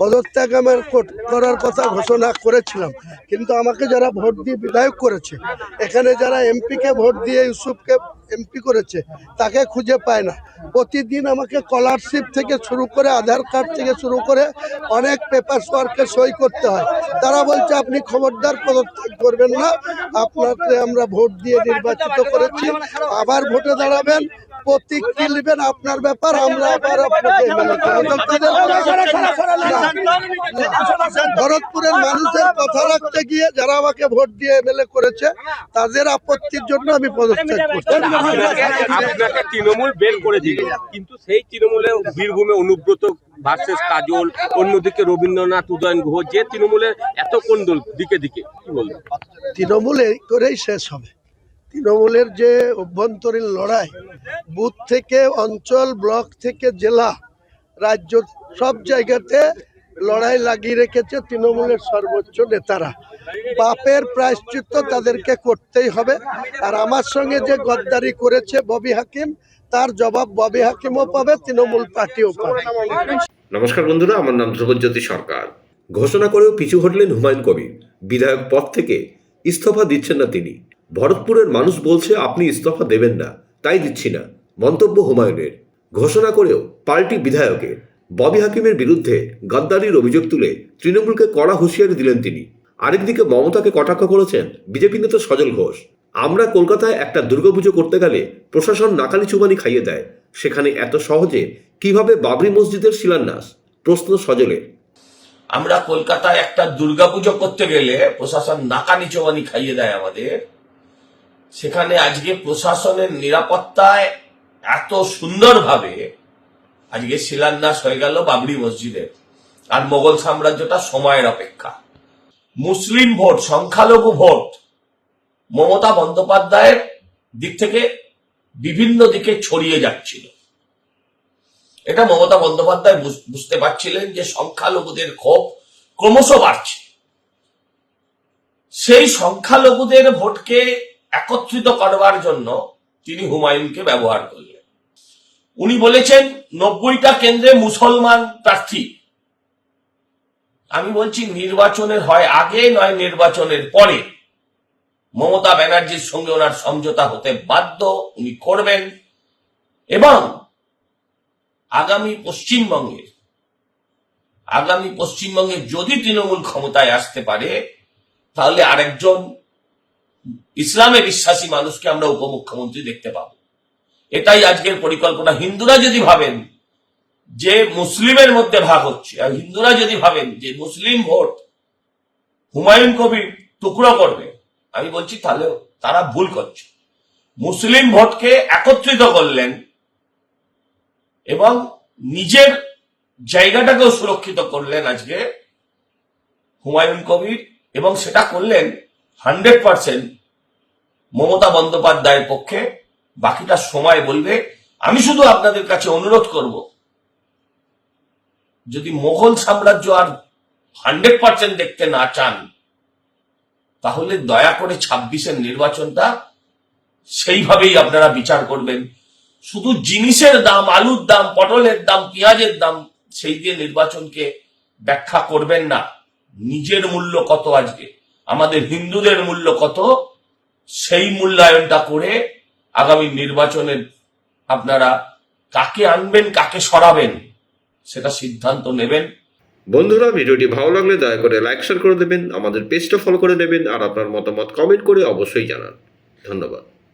পদত্যাগ আমার করার কথা ঘোষণা করেছিলাম, কিন্তু আমাকে যারা ভোট দিয়ে বিধায়ক করেছে, এখানে যারা এমপিকে ভোট দিয়ে ইউসুফকে এমপি করেছে, তাকে খুঁজে পায় না। প্রতিদিন আমাকে স্কলারশিপ থেকে শুরু করে আধার কার্ড থেকে শুরু করে অনেক পেপার ওয়ার্কে সই করতে হয়। তারা বলছে, আপনি খবরদার, পদত্যাগ করবেন না। আপনাকে আমরা ভোট দিয়ে নির্বাচিত করেছি। আবার ভোটে দাঁড়াবেন। প্রতীক কি নেবেন আপনার ব্যাপার আমরা আবার মেনে ভরতপুরের মানুষের কথা রাখতে গিয়ে যারা আমাকে ভোট দিয়ে এমএলএ করেছে তাদের আপত্তির জন্য আমি পদত্যাগ করছি আপনাকে তৃণমূল বের করে দিল কিন্তু সেই তৃণমূলে বীরভূমে অনুব্রত ভার্সেস কাজল অন্যদিকে রবীন্দ্রনাথ উদয়ন গুহ যে তৃণমূলের এত কোন্দল দিকে দিকে কি বলবেন তৃণমূল এই করেই শেষ হবে তৃণমূলের যে অভ্যন্তরীণ লড়াই বুথ থেকে, অঞ্চল, ব্লক থেকে, জেলা, রাজ্য সব জায়গাতে লড়াই লাগিয়ে রেখেছে তৃণমূলের সর্বোচ্চ নেতারা। পাপের প্রায়শ্চিত্ত তাদেরকে করতেই হবে। আর আমার সঙ্গে যে গদ্দারি করেছে ববি হাকিম, তার জবাব ববি হাকিমও পাবে, তৃণমূল পার্টিও পাবে। নমস্কার বন্ধুরা, আমার নাম ধ্রুবজ্যোতি সরকার। ঘোষণা করেও পিছু হটলেন হুমায়ুন কবির। বিধায়ক পদ থেকে ইস্তফা দিচ্ছেন না তিনি। ভরতপুরের মানুষ বলছে, আপনি ইস্তফা দেবেন না। তাই দিচ্ছি না। মন্তব্য হুমায়ুনের। ঘোষণা করেও পাল্টি বিধায়কের। ববি হাকিমের বিরুদ্ধে গাদ্দারির অভিযোগ তুলে তৃণমূলকে কড়া হুঁশিয়ারি দিলেন তিনি। আরেকদিকে মমতাকে কটাক্ষ করেছেন বিজেপি নেতা সজল ঘোষ। আমরা কলকাতায় একটা দুর্গাপুজো করতে গেলে প্রশাসন নাকালি চুবানি খাইয়ে দেয়। সেখানে এত সহজে কীভাবে বাবরি মসজিদের শিলান্যাস? প্রশ্ন সজলের। আমরা কলকাতায় একটা দুর্গাপুজো করতে গেলে প্রশাসন নাকানি চোবানি খাইয়ে দেয় আমাদের। সেখানে আজকে প্রশাসনের নিরাপত্তায় এত সুন্দরভাবে আজকে শিলান্যাস হয়ে গেল বাবরি মসজিদের। আর মোগল সাম্রাজ্যটা সময়ের অপেক্ষা। মুসলিম ভোট, সংখ্যালঘু ভোট, মমতা বন্দ্যোপাধ্যায়ের দিক থেকে বিভিন্ন দিকে ছড়িয়ে যাচ্ছিল। এটা মমতা বন্দ্যোপাধ্যায় বুঝ- বুঝতে পারছিলেন যে সংখ্যালঘুদের ক্ষোভ ক্রমশ বাড়ছে। সেই সংখ্যালঘুদের ভোটকে একত্রিত করবার জন্য তিনি হুমায়ুনকে ব্যবহার করলেন। উনি বলেছেন নব্বইটা কেন্দ্রে মুসলমান প্রার্থী। আমি বলছি নির্বাচনের হয় আগে নয় নির্বাচনের পরে। মমতা ব্যানার্জির সঙ্গে ওনার সমঝোতা হতে বাধ্য, উনি করবেন। এবং আগামী পশ্চিমবঙ্গের আগামী পশ্চিমবঙ্গে যদি তৃণমূল ক্ষমতায় আসতে পারে, তাহলে আরেকজন ইসলামে বিশ্বাসী মানুষকে আমরা উপমুখ্যমন্ত্রী দেখতে পাব। এটাই আজকের পরিকল্পনা। হিন্দুরা যদি ভাবেন যে মুসলিমের মধ্যে ভাগ হচ্ছে, আর হিন্দুরা যদি ভাবেন যে মুসলিম ভোট হুমায়ুন কবির টুকরো করবে, আমি বলছি তাহলে তারা ভুল করছে। মুসলিম ভোটকে একত্রিত করলেন এবং নিজের জায়গাটাকেও সুরক্ষিত করলেন আজকে হুমায়ুন কবির, এবং সেটা করলেন হান্ড্রেড পার্সেন্ট মমতা বন্দ্যোপাধ্যায়ের পক্ষে। বাকিটা সময় বলবে। আমি শুধু আপনাদের কাছে অনুরোধ করব, যদি মোগল সাম্রাজ্য আর হান্ড্রেড পার্সেন্ট দেখতে না চান, তাহলে দয়া করে ছাব্বিশের নির্বাচনটা সেইভাবেই আপনারা বিচার করবেন। শুধু জিনিসের দাম, আলুর দাম, পটলের দাম, পেঁয়াজের দাম, সেই দিয়ে নির্বাচনকে ব্যাখ্যা করবেন না। নিজের মূল্য কত আজকে? আমাদের হিন্দুদের মূল্য কত? সেই মূল্যায়নটা করে আগামী নির্বাচনে আপনারা কাকে আনবেন, কাকে সরাবেন, সেটা সিদ্ধান্ত নেবেন। বন্ধুরা, ভিডিওটি ভালো লাগলে দয়া করে লাইক, শেয়ার করে দেবেন, আমাদের পেজটা ফলো করে দেবেন আর আপনার মতামত কমেন্ট করে অবশ্যই জানান। ধন্যবাদ।